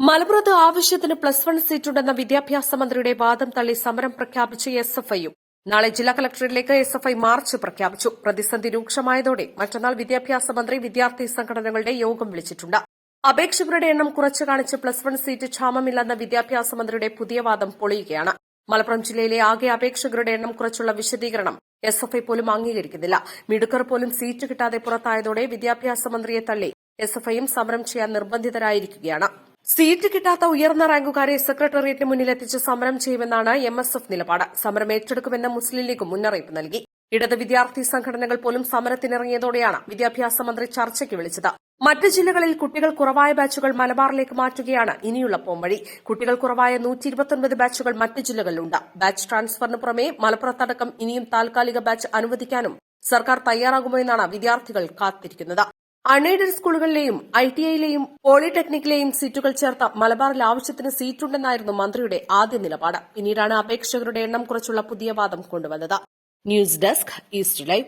മലപ്പുറത്ത് ആവശ്യത്തിന് plus one സീറ്റുണ്ടെന്ന വിദ്യാഭ്യാസ മന്ത്രിയുടെ വാദം തള്ളി സമരം പ്രഖ്യാപിച്ച എസ് എഫ് ഐയും. നാളെ ജില്ലാ കളക്ടറേറ്റിലേക്ക് എസ് എഫ് ഐ മാർച്ച് പ്രഖ്യാപിച്ചു. പ്രതിസന്ധി രൂക്ഷമായതോടെ മറ്റന്നാൾ വിദ്യാഭ്യാസ മന്ത്രി വിദ്യാർത്ഥി സംഘടനകളുടെ യോഗം വിളിച്ചിട്ടുണ്ട്. അപേക്ഷകരുടെ എണ്ണം കുറച്ചു കാണിച്ച് പ്ലസ് വൺ സീറ്റ് ക്ഷാമമില്ലെന്ന വിദ്യാഭ്യാസ മന്ത്രിയുടെ പുതിയ വാദം പൊളിയുകയാണ്. മലപ്പുറം ജില്ലയിലെ ആകെ അപേക്ഷകരുടെ എണ്ണം കുറച്ചുള്ള വിശദീകരണം എസ് എഫ് ഐ പോലും അംഗീകരിക്കുന്നില്ല. മിടുക്കർ പോലും സീറ്റ് കിട്ടാതെ പുറത്തായതോടെ വിദ്യാഭ്യാസ മന്ത്രിയെ തള്ളി എസ് എഫ് ഐയും സമരം ചെയ്യാൻ നിർബന്ധിതരായിരിക്കുകയാണ്. സീറ്റ് കിട്ടാത്ത ഉയർന്ന റാങ്കുകാരെ സെക്രട്ടേറിയറ്റിന് മുന്നിലെത്തിച്ച് സമരം ചെയ്യുമെന്നാണ് എം എസ് എഫ് നിലപാട്. സമരം ഏറ്റെടുക്കുമെന്ന് മുസ്ലിം ലീഗ് മുന്നറിയിപ്പ് നൽകി. ഇടത് വിദ്യാർത്ഥി സംഘടനകൾ പോലും സമരത്തിനിറങ്ങിയതോടെയാണ് വിദ്യാഭ്യാസ മന്ത്രി ചർച്ചയ്ക്ക് വിളിച്ചത്. മറ്റ് ജില്ലകളിൽ കുട്ടികൾ കുറവായ ബാച്ചുകൾ മലബാറിലേക്ക് മാറ്റുകയാണ് ഇനിയുള്ള പോംവഴി കുട്ടികൾ കുറവായ നൂറ്റി ഇരുപത്തൊൻപത് ബാച്ചുകൾ മറ്റ് ജില്ലകളിലുണ്ട്. ബാച്ച് ട്രാൻസ്ഫറിന് പുറമെ മലപ്പുറത്തടക്കം ഇനിയും താൽക്കാലിക ബാച്ച് അനുവദിക്കാനും സർക്കാർ തയ്യാറാകുമോ എന്നാണ് വിദ്യാർത്ഥികൾ കാത്തിരിക്കുന്നത്. അൺഎയ്ഡഡ് സ്കൂളുകളിലെയും ഐ ടി ഐയിലെയും പോളിടെക്നിക്കിലെയും സീറ്റുകൾ ചേർത്ത മലബാറിൽ ആവശ്യത്തിന് സീറ്റുണ്ടെന്നായിരുന്നു മന്ത്രിയുടെ ആദ്യ നിലപാട്. പിന്നീടാണ് അപേക്ഷകരുടെ എണ്ണം കുറച്ചുള്ള പുതിയ വാദം കൊണ്ടുവന്നത്. News desk east live.